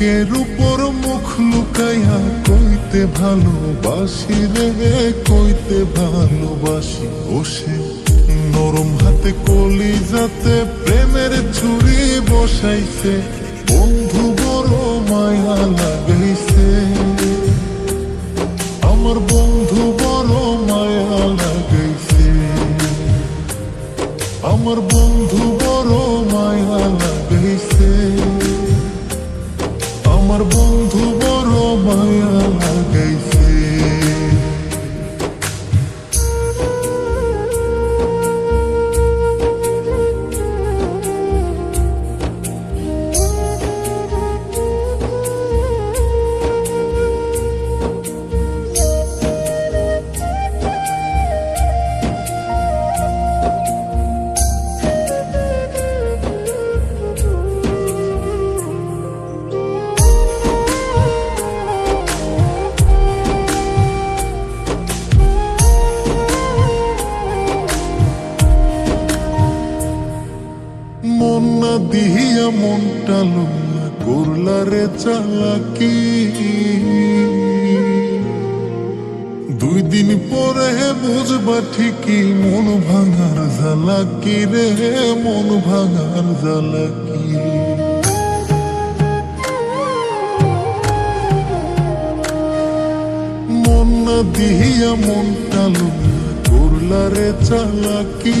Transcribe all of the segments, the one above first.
বুকের উপর মুখ লুকাইয়া কইতে ভালোবাসি রে, কইতে ভালোবাসি বসে। নরম হাতে কলি যাতে প্রেমের ছুরি বসাইছে। বন্ধু বড় মায়া লাগাইছে। আমার বন্ধু বড় মায়া লাগাইছে। আমার বন্ধু বড় মায়া লাগাইছে। আমার বন্ধু বড় মায়া। দিহিয়া মনটা লইয়া করলা রে চালাকি। দুই দিন পরে বুঝবা ঠিকই মন ভাঙার জ্বালাকি রে, মন ভাঙার জ্বালাকি। মন না দিহিয়া মনটা লইয়া করলা রে চালাকি।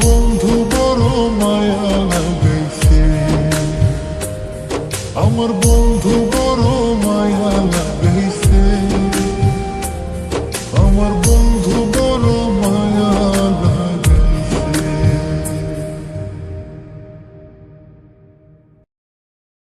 বন্ধু বড় মায়া লাগাইছে আমার বন্ধু